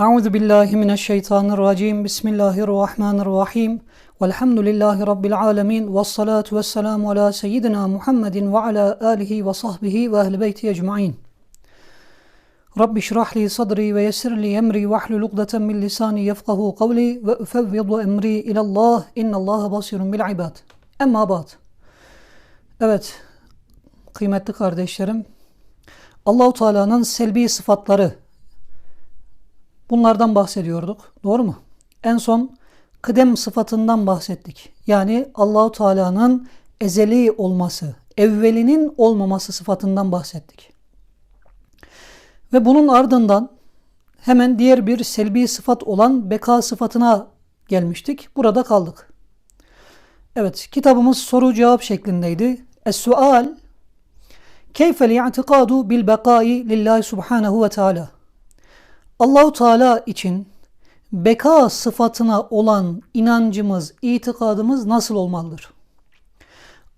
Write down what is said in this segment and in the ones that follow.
Euzu billahi mineşşeytanirracim. Bismillahirrahmanirrahim. Velhamdülillahi rabbil alamin. Ves salatu vesselamu ala seyyidina Muhammedin ve ala alihi ve sahbihi ve ehli beyti ecmaîn. Rabbi şrah li sadri ve yessir li emri ve hlul ukdeten min lisani yefkahu kavli ve ufevvidu emri ilallah. İnnallaha basirun bil ibad. Emma ba'd. Evet, kıymetli kardeşlerim, Allahu Teala'nın selbi sıfatları bunlardan bahsediyorduk. Doğru mu? En son kıdem sıfatından bahsettik. Yani Allahu Teala'nın ezeli olması, evvelinin olmaması sıfatından bahsettik. Ve bunun ardından hemen diğer bir selbi sıfat olan beka sıfatına gelmiştik. Burada kaldık. Evet, kitabımız soru cevap şeklindeydi. Es-sual Keyfe li'atikadu bil bekai lillahi subhanahu ve teala Allahu Teala için beka sıfatına olan inancımız, itikadımız nasıl olmalıdır?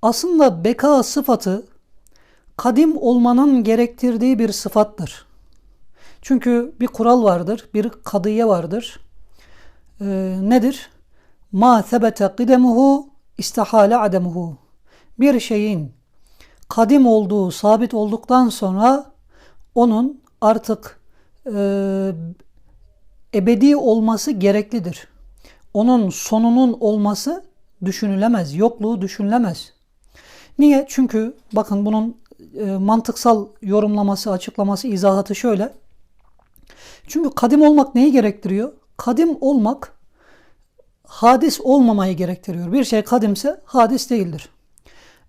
Aslında beka sıfatı kadim olmanın gerektirdiği bir sıfattır. Çünkü bir kural vardır, bir kadiye vardır. Ee, nedir? Ma sebete kıdemuhu istihale ademuhu. Bir şeyin kadim olduğu, sabit olduktan sonra onun artık ebedi olması gereklidir. Onun sonunun olması düşünülemez, yokluğu düşünülemez. Niye? Çünkü bakın bunun e, mantıksal yorumlaması, açıklaması, izahatı şöyle. Çünkü kadim olmak neyi gerektiriyor? Kadim olmak hadis olmamayı gerektiriyor. Bir şey kadimse hadis değildir.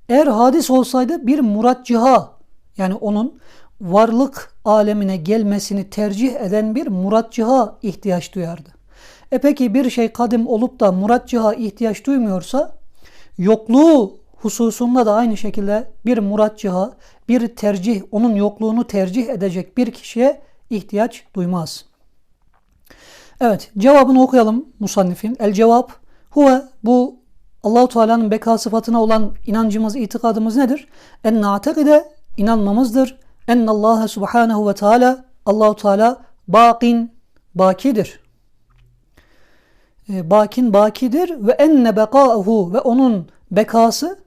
Eğer hadis olsaydı bir muratciha yani onun varlık alemine gelmesini tercih eden bir muratciha ihtiyaç duyardı. E peki bir şey kadim olup da muratciha ihtiyaç duymuyorsa yokluğu hususunda da aynı şekilde bir muratciha, bir tercih, onun yokluğunu tercih edecek bir kişiye ihtiyaç duymaz. Evet, cevabını okuyalım musannifin. El cevap huve bu Allahu Teala'nın beka sıfatına olan inancımız, itikadımız nedir? En na'tekide inanmamızdır. En Allah Subhanahu ve Teala Allahu Teala bakin bakidir. E, bakin bakidir ve enne bekâhu ve onun bekası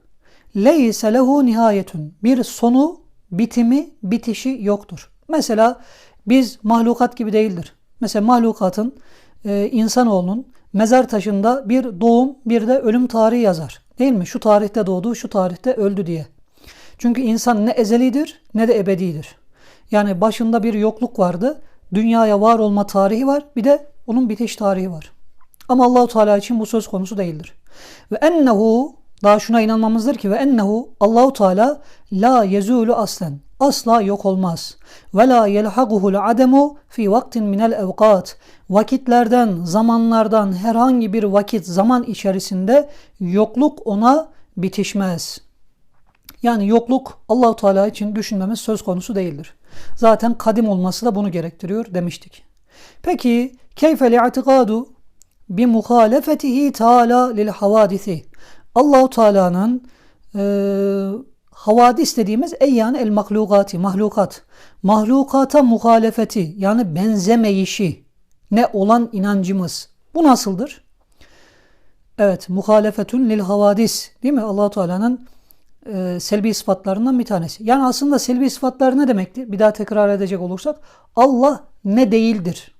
leyse lehu nihayetun. Bir sonu, bitimi, bitişi yoktur. Mesela biz mahlukat gibi değildir. Mesela mahlukatın e, insanoğlunun mezar taşında bir doğum bir de ölüm tarihi yazar. Değil mi? Şu tarihte doğdu, şu tarihte öldü diye. Çünkü insan ne ezelidir ne de ebedidir. Yani başında bir yokluk vardı. Dünyaya var olma tarihi var. Bir de onun bitiş tarihi var. Ama Allahu Teala için bu söz konusu değildir. Ve ennehu daha şuna inanmamızdır ki ve ennehu Allahu Teala la yezulu aslen asla yok olmaz. Ve la yelhaguhul ademu fi vaktin minel evkat. Vakitlerden, zamanlardan herhangi bir vakit, zaman içerisinde yokluk ona bitişmez. Yani yokluk Allahu Teala için düşünmemiz söz konusu değildir. Zaten kadim olması da bunu gerektiriyor demiştik. Peki keyfe li'atikadu bi muhalefetihi Teala lil havadisi. Allahu Teala'nın e, havadis dediğimiz ey el mahlukati, mahlukat. Mahlukata muhalefeti yani benzemeyişi ne olan inancımız. Bu nasıldır? Evet, muhalefetun lil havadis değil mi? Allahu Teala'nın e, selbi sıfatlarından bir tanesi. Yani aslında selbi sıfatlar ne demekti? Bir daha tekrar edecek olursak Allah ne değildir.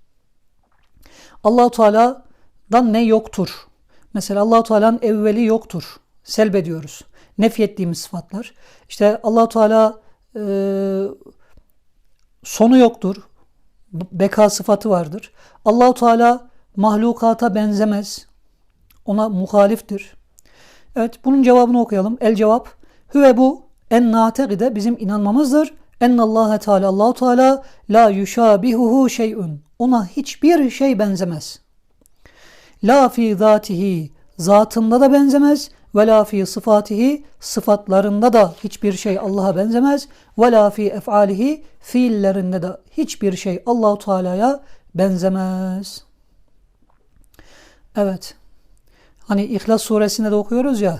Allahu Teala'dan ne yoktur? Mesela Allahu Teala'nın evveli yoktur. Selbediyoruz. Nefyettiğimiz sıfatlar. İşte Allahu Teala e, sonu yoktur. Beka sıfatı vardır. Allahu Teala mahlukata benzemez. Ona muhaliftir. Evet bunun cevabını okuyalım. El cevap Hüve bu en nategide bizim inanmamızdır. En Allah Teala Allahu Teala la yuşabihuhu şey'un. Ona hiçbir şey benzemez. La fi zatihi zatında da benzemez ve la fi sıfatihi sıfatlarında da hiçbir şey Allah'a benzemez ve la fi efalihi fiillerinde de hiçbir şey Allahu Teala'ya benzemez. Evet. Hani İhlas suresinde de okuyoruz ya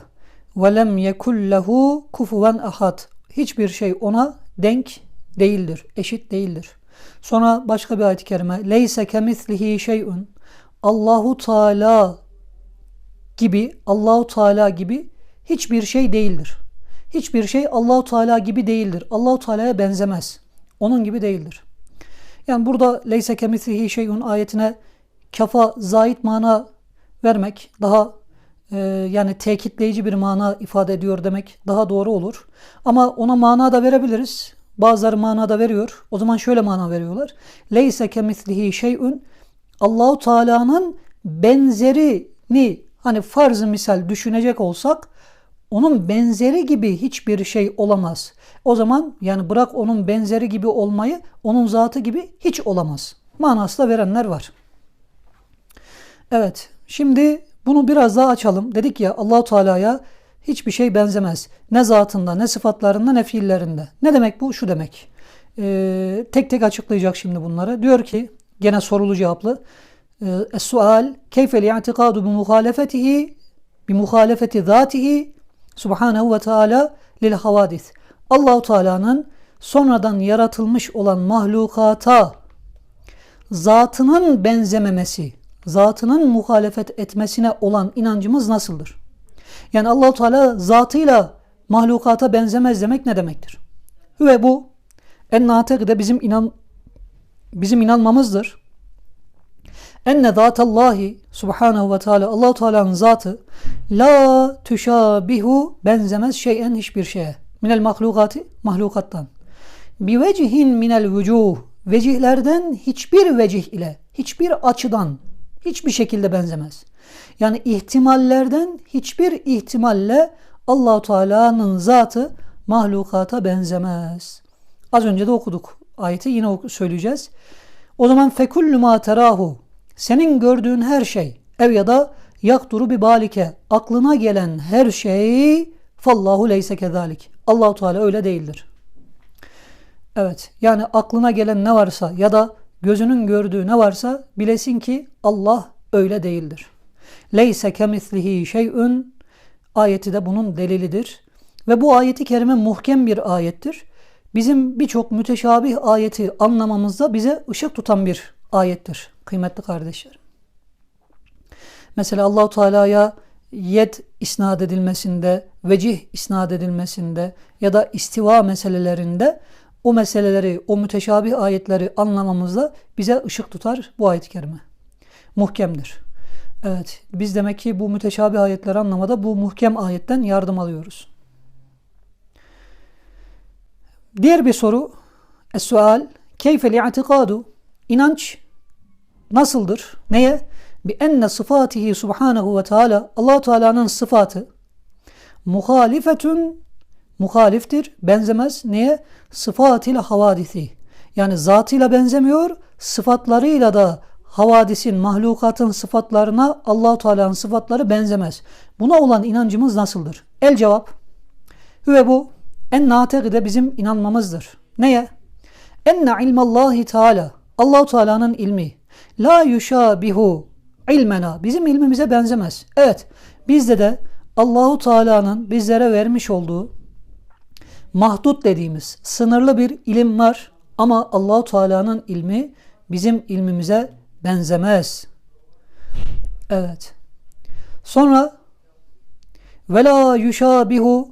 lem yekul lehu kufuven ahad. Hiçbir şey ona denk değildir, eşit değildir. Sonra başka bir ayet-i kerime. Leyse kemislihi şey'un. Allahu Teala gibi, Allahu Teala gibi hiçbir şey değildir. Hiçbir şey Allahu Teala gibi değildir. Allahu Teala'ya benzemez. Onun gibi değildir. Yani burada leyse kemislihi şey'un ayetine kafa zait mana vermek daha e, yani tekitleyici bir mana ifade ediyor demek daha doğru olur. Ama ona mana da verebiliriz. Bazıları mana da veriyor. O zaman şöyle mana veriyorlar. Leyse kemislihi şey'un Allahu Teala'nın benzerini hani farz misal düşünecek olsak onun benzeri gibi hiçbir şey olamaz. O zaman yani bırak onun benzeri gibi olmayı onun zatı gibi hiç olamaz. Manası da verenler var. Evet şimdi bunu biraz daha açalım. Dedik ya Allahu Teala'ya hiçbir şey benzemez. Ne zatında, ne sıfatlarında, ne fiillerinde. Ne demek bu? Şu demek. Ee, tek tek açıklayacak şimdi bunları. Diyor ki gene sorulu cevaplı. Ee, Es-sual keyfe li'atikadu bi muhalefetihi bi muhalefeti zatihi subhanehu ve teala lil havadis. Allahu Teala'nın sonradan yaratılmış olan mahlukata zatının benzememesi, zatının muhalefet etmesine olan inancımız nasıldır? Yani Allahu Teala zatıyla mahlukata benzemez demek ne demektir? Ve bu en natekide bizim inan bizim inanmamızdır. Enne zatallahi subhanahu ve teala Allahu Teala'nın zatı la tüşabihu benzemez şeyen hiçbir şeye. Minel mahlukati mahlukattan. Bi vecihin minel vücuh vecihlerden hiçbir vecih ile hiçbir açıdan hiçbir şekilde benzemez. Yani ihtimallerden hiçbir ihtimalle Allahu Teala'nın zatı mahlukata benzemez. Az önce de okuduk ayeti yine söyleyeceğiz. O zaman fekullu ma terahu senin gördüğün her şey ev ya da yakturu bir balike aklına gelen her şey fallahu leyse kezalik. Allahu Teala öyle değildir. Evet yani aklına gelen ne varsa ya da gözünün gördüğü ne varsa bilesin ki Allah öyle değildir. Leyse kemislihi şey'ün ayeti de bunun delilidir. Ve bu ayeti kerime muhkem bir ayettir. Bizim birçok müteşabih ayeti anlamamızda bize ışık tutan bir ayettir kıymetli kardeşlerim. Mesela Allahu Teala'ya yed isnat edilmesinde, vecih isnat edilmesinde ya da istiva meselelerinde o meseleleri, o müteşabih ayetleri anlamamızda bize ışık tutar bu ayet-i kerime. Muhkemdir. Evet, biz demek ki bu müteşabih ayetleri anlamada bu muhkem ayetten yardım alıyoruz. Diğer bir soru, Es-sual, keyfe li'atikadu, inanç nasıldır? Neye? Bi enne sıfatihi subhanahu ve teala, allah Teala'nın sıfatı, muhalifetun, muhaliftir, benzemez. Neye? Sıfatil havadisi. Yani zatıyla benzemiyor, sıfatlarıyla da havadisin, mahlukatın sıfatlarına Allahu Teala'nın sıfatları benzemez. Buna olan inancımız nasıldır? El cevap. Ve bu en natekide bizim inanmamızdır. Neye? Enne ilmallahi Teala. Allahu Teala'nın ilmi. La yuşabihu ilmena. Bizim ilmimize benzemez. Evet. Bizde de Allahu Teala'nın bizlere vermiş olduğu mahdut dediğimiz sınırlı bir ilim var ama Allahu Teala'nın ilmi bizim ilmimize benzemez. Evet. Sonra ve la yuşabihu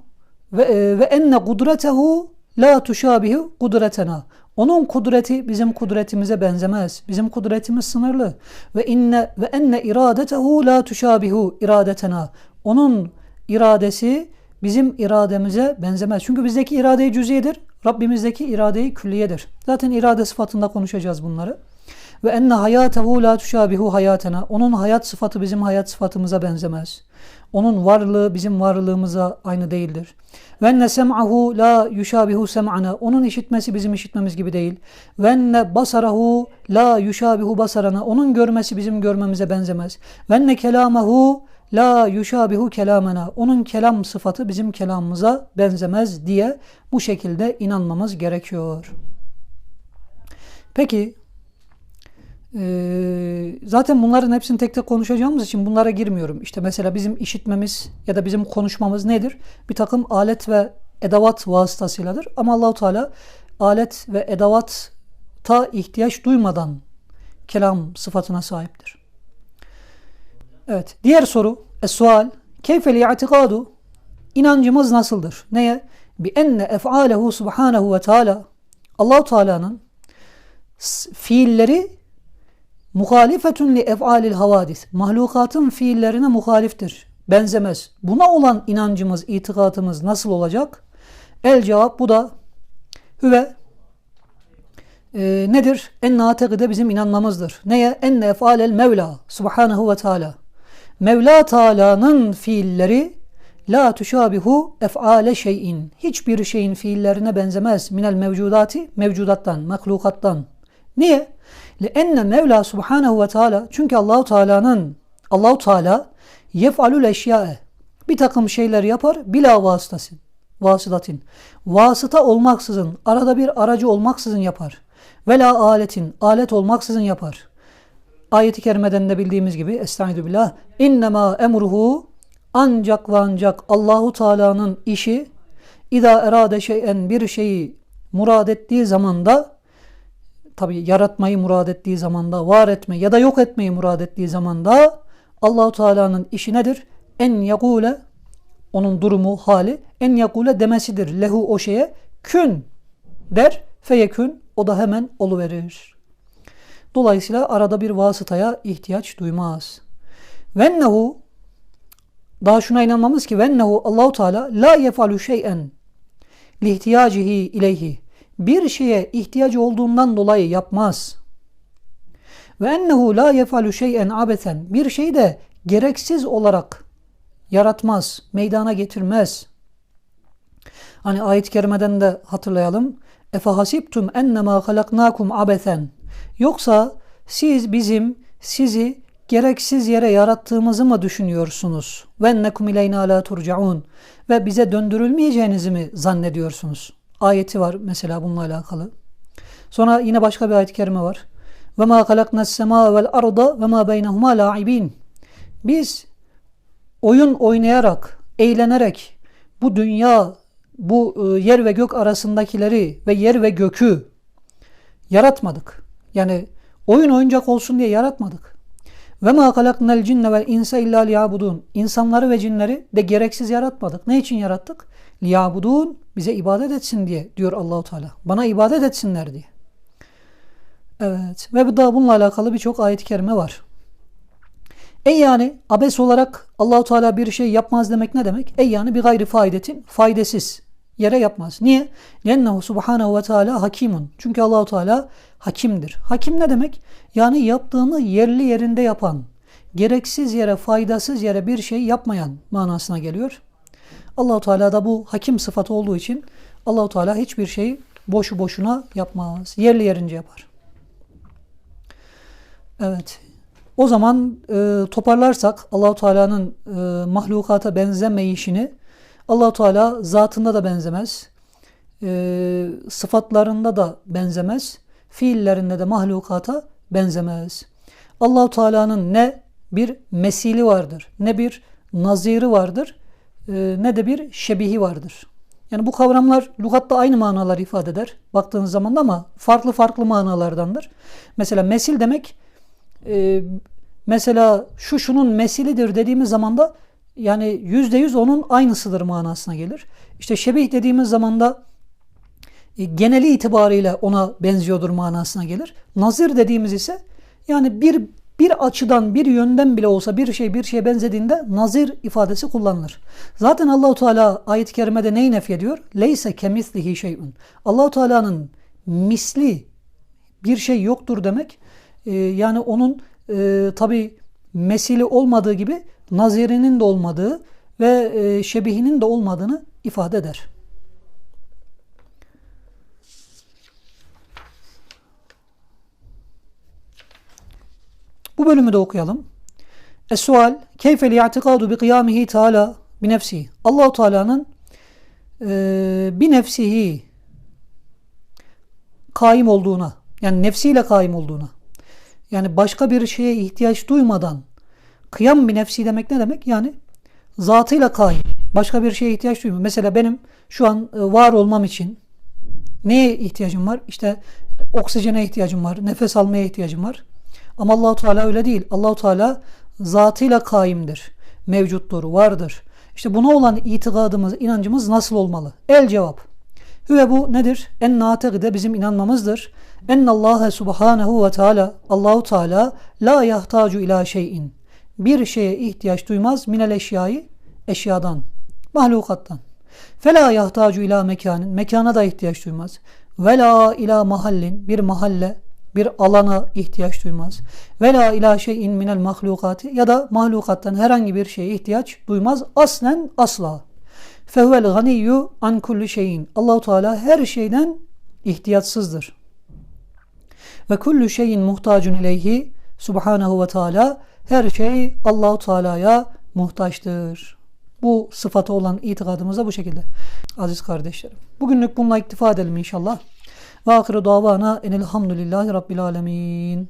ve, e, ve enne kudretehu la tuşabihu kudretena. Onun kudreti bizim kudretimize benzemez. Bizim kudretimiz sınırlı. Ve inne ve enne iradetehu la tuşabihu iradetena. Onun iradesi bizim irademize benzemez. Çünkü bizdeki irade cüziyedir. Rabbimizdeki iradeyi külliyedir. Zaten irade sıfatında konuşacağız bunları. Ve enne hayatehu la tuşabihu hayatena. Onun hayat sıfatı bizim hayat sıfatımıza benzemez. Onun varlığı bizim varlığımıza aynı değildir. Ve enne sem'ahu la yuşabihu sem'ana. Onun işitmesi bizim işitmemiz gibi değil. Ve enne basarahu la yuşabihu basarana. Onun görmesi bizim görmemize benzemez. Ve enne kelamahu la yuşabihu kelamena. Onun kelam sıfatı bizim kelamımıza benzemez diye bu şekilde inanmamız gerekiyor. Peki ee, zaten bunların hepsini tek tek konuşacağımız için bunlara girmiyorum. İşte mesela bizim işitmemiz ya da bizim konuşmamız nedir? Bir takım alet ve edavat vasıtasıyladır. Ama Allahu Teala alet ve edavat ta ihtiyaç duymadan kelam sıfatına sahiptir. Evet. Diğer soru. Es-sual. Keyfel i'tikadu? İnancımız nasıldır? Neye? Bi enne ef'alehu subhanahu ve teala Allahu Teala'nın fiilleri muhalifetun li ef'alil havadis. Mahlukatın fiillerine muhaliftir. Benzemez. Buna olan inancımız, itikadımız nasıl olacak? El cevap bu da hüve e, nedir? En natekide bizim inanmamızdır. Neye? Enne ef'alel mevla subhanahu ve teala. Mevla Teala'nın fiilleri la tuşabihu ef'ale şeyin. Hiçbir şeyin fiillerine benzemez. Minel mevcudati, mevcudattan, mahlukattan. Niye? enne Mevla Subhanahu ve Teala çünkü Allahu Teala'nın Allahu Teala yef'alul eşyae bir takım şeyler yapar bila vasıtasın. Vasıtatin. Vasıta olmaksızın, arada bir aracı olmaksızın yapar. Vela aletin, alet olmaksızın yapar. Ayeti kerimeden de bildiğimiz gibi Estaizu billah innema emruhu ancak ve ancak Allahu Teala'nın işi ida erade şeyen bir şeyi murad ettiği zamanda tabi yaratmayı murad ettiği zamanda var etme ya da yok etmeyi murad ettiği zamanda Allahu Teala'nın işi nedir? En yakule onun durumu hali en yakule demesidir. Lehu o şeye kün der feyekün o da hemen oluverir. Dolayısıyla arada bir vasıtaya ihtiyaç duymaz. Vennehu daha şuna inanmamız ki vennehu Allahu Teala la yefalu şey'en lihtiyacihi ileyhi bir şeye ihtiyacı olduğundan dolayı yapmaz. Ve ennehu la yefalu şey'en abeten bir şeyi de gereksiz olarak yaratmaz, meydana getirmez. Hani ayet-i kerimeden de hatırlayalım. Efe hasibtum ennema halaknakum abeten. Yoksa siz bizim sizi gereksiz yere yarattığımızı mı düşünüyorsunuz? Ve ennekum ileyna la turcaun. Ve bize döndürülmeyeceğinizi mi zannediyorsunuz? Ayeti var mesela bununla alakalı. Sonra yine başka bir ayet-i kerime var. Ve ma halaknas sema vel arda ve ma beynehuma laibin. Biz oyun oynayarak, eğlenerek bu dünya, bu e, yer ve gök arasındakileri ve yer ve gökü yaratmadık. Yani oyun oyuncak olsun diye yaratmadık. Ve ma halaknal cinne vel insa illa liyabudun. İnsanları ve cinleri de gereksiz yaratmadık. Ne için yarattık? Liyabudun bize ibadet etsin diye diyor Allahu Teala. Bana ibadet etsinler diye. Evet. Ve daha bununla alakalı birçok ayet-i kerime var. Ey yani abes olarak Allahu Teala bir şey yapmaz demek ne demek? Ey yani bir gayri faydetin faydasız yere yapmaz. Niye? Lennehu subhanahu ve teala hakimun. Çünkü Allahu Teala hakimdir. Hakim ne demek? Yani yaptığını yerli yerinde yapan, gereksiz yere, faydasız yere bir şey yapmayan manasına geliyor. Allahu Teala da bu hakim sıfatı olduğu için Allahu Teala hiçbir şeyi boşu boşuna yapmaz. Yerli yerince yapar. Evet. O zaman e, toparlarsak Allahu Teala'nın e, mahlukata benzemeyişini Allahu Teala zatında da benzemez. E, sıfatlarında da benzemez. Fiillerinde de mahlukata benzemez. Allahu Teala'nın ne bir mesili vardır, ne bir naziri vardır, e, ne de bir şebihi vardır. Yani bu kavramlar lügatta aynı manalar ifade eder baktığınız zaman ama farklı farklı manalardandır. Mesela mesil demek e, mesela şu şunun mesilidir dediğimiz zaman da yani yüzde yüz onun aynısıdır manasına gelir. İşte şebih dediğimiz zaman da e, geneli itibariyle ona benziyordur manasına gelir. Nazir dediğimiz ise yani bir bir açıdan bir yönden bile olsa bir şey bir şeye benzediğinde nazir ifadesi kullanılır. Zaten Allahu Teala ayet-i kerimede neyi nef ediyor? Leyse kemislihi şeyun. Allahu Teala'nın misli bir şey yoktur demek. Ee, yani onun e, tabi mesili olmadığı gibi nazirinin de olmadığı ve e, şebihinin de olmadığını ifade eder. Bu bölümü de okuyalım. Es-sual keyfe li'atikadu bi kıyamihi teala bi nefsihi. Allahu Teala'nın e, bir nefsihi kaim olduğuna yani nefsiyle kaim olduğuna yani başka bir şeye ihtiyaç duymadan kıyam bir nefsi demek ne demek? Yani zatıyla kaim. Başka bir şeye ihtiyaç duymuyor. Mesela benim şu an e, var olmam için neye ihtiyacım var? İşte oksijene ihtiyacım var, nefes almaya ihtiyacım var. Ama Allahu Teala öyle değil. Allahu Teala zatıyla kaimdir, mevcuttur, vardır. İşte buna olan itikadımız, inancımız nasıl olmalı? El cevap. Ve bu nedir? En nategide bizim inanmamızdır. Ennallâhe subhanehu ve teala Allahu Teala la yahtacu ila şeyin. Bir şeye ihtiyaç duymaz minel eşyayı eşyadan, mahlukattan. Fela yahtacu ila mekanin. Mekana da ihtiyaç duymaz. Vela ila mahallin. Bir mahalle, bir alana ihtiyaç duymaz. Vela ila şeyin minel mahlukati. Ya da mahlukattan herhangi bir şeye ihtiyaç duymaz. Aslen asla. Fehvel ganiyyu an kulli şeyin. Allahu Teala her şeyden ihtiyatsızdır. Ve kullu şeyin muhtacun ileyhi subhanahu ve teala her şey Allahu Teala'ya muhtaçtır. Bu sıfatı olan itikadımız da bu şekilde. Aziz kardeşlerim. Bugünlük bununla iktifa edelim inşallah. Ve ahiru davana enelhamdülillahi rabbil alemin.